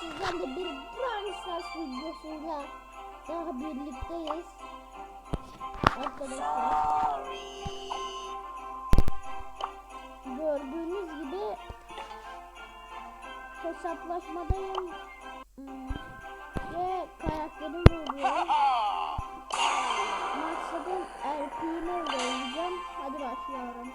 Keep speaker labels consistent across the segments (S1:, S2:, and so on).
S1: sizden de bir Brawl Stars videosuyla daha birlikteyiz. Arkadaşlar. Gördüğünüz gibi hesaplaşmadayım. Hmm. Ve karakterim vuruyorum. Maksadım RP'yle oynayacağım. Hadi başlıyorum.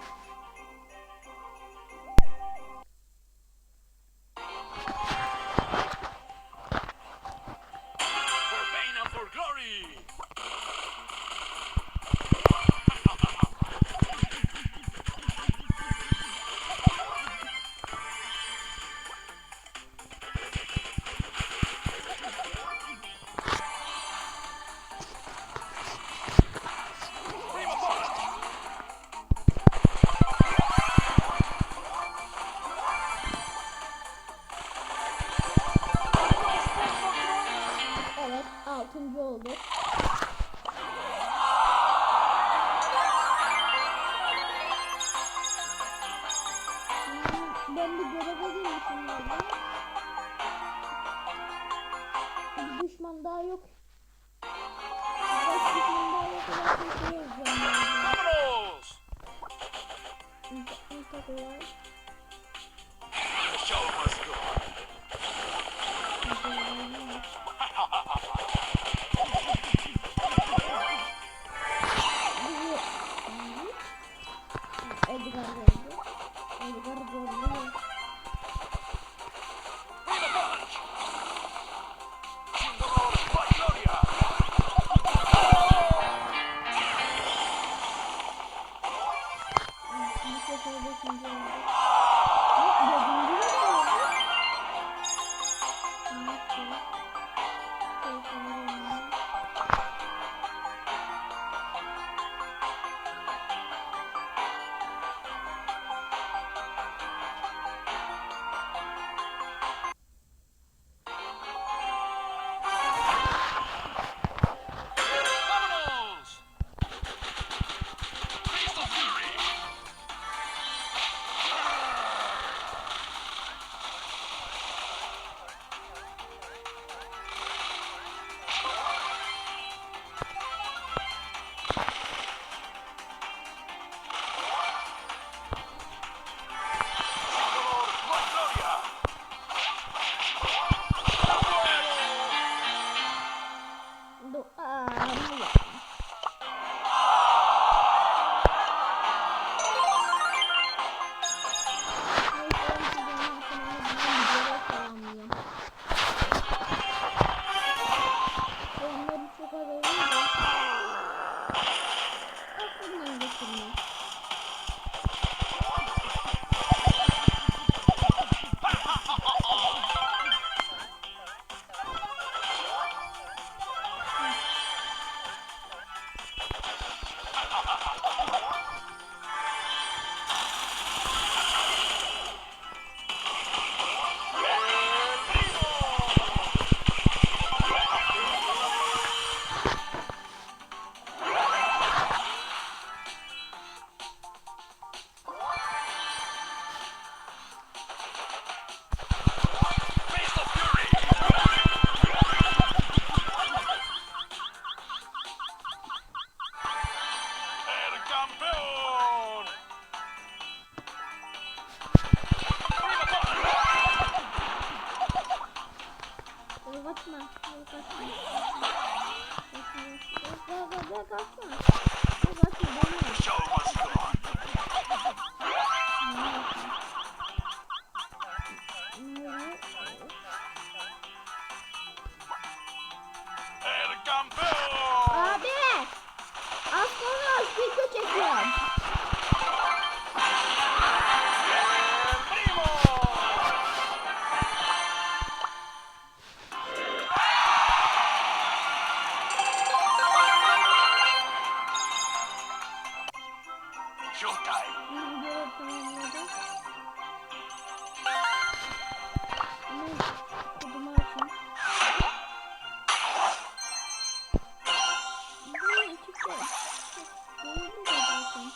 S1: altıncı olduk. Hmm, ben bir görev alayım şunlardan. Bir düşman daha yok. Kaç düşman düşman daha yok. kırmızı. Oğlum da bakın.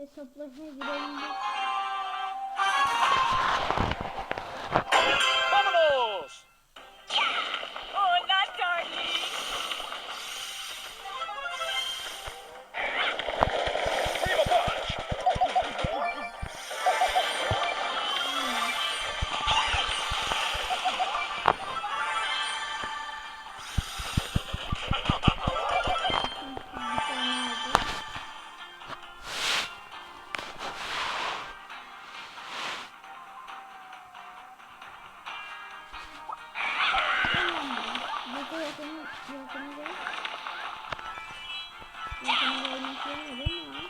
S1: Hesaplaşmaya girelim. Baka yakını yakını gel. Yakını gelmek yok değil mi?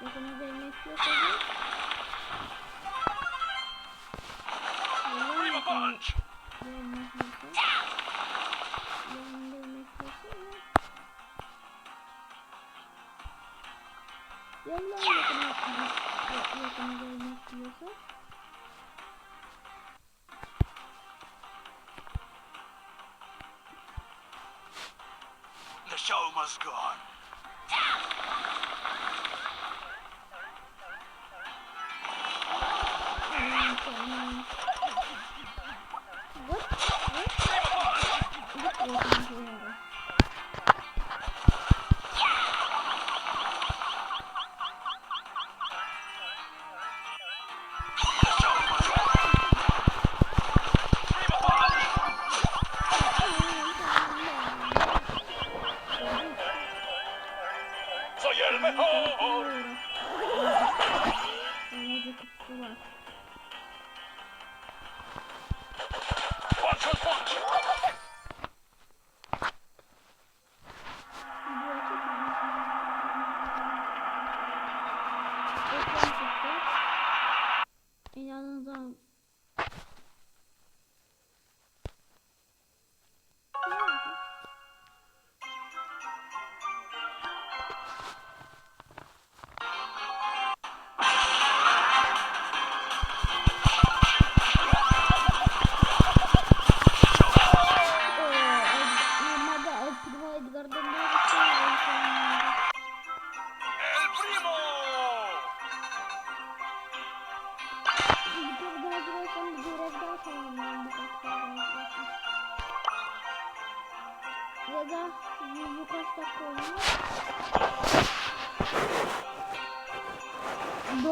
S1: Yakını gelmek yok değil
S2: Primo punch!
S1: Gelmek yok. Yakını gelmek yok ama. Yallah yakını yakını gelmek diyorsa. was gone.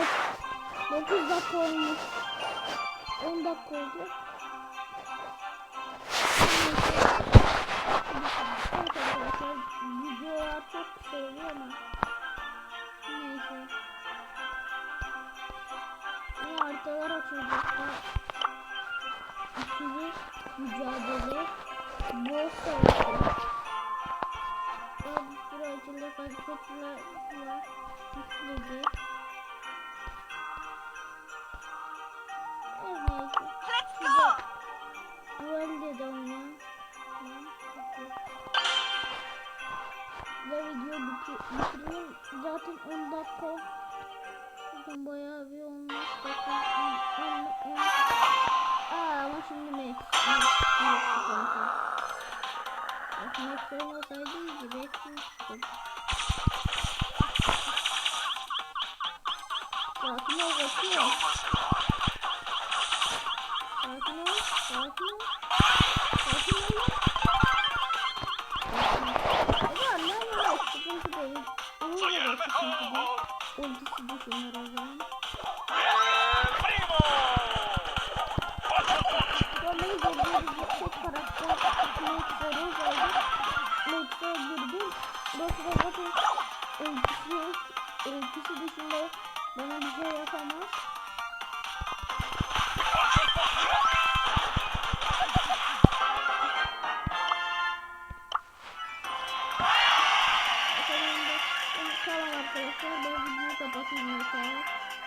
S1: Dok 9 dakika olmuş. 10 dakika oldu. Evet arkadaşlar videolar çok kısa oluyor ama neyse. Yine haritalar açılacak. İkili mücadele. Boss savaşı. Daha bir sürü açılacak. Hareketler var. İkili. Her Ve video bitir bitirelim. Zaten 10 dakika. Zaten bayağı bir olmuş. Bakın 10 10 10. Aa ama şimdi Max. Max Max. Bak Max olmasaydı iyiydi. Max. Sakin ol bakıyor. Sakin ol. Arkadaşlar ben videoyu kapatayım yeter.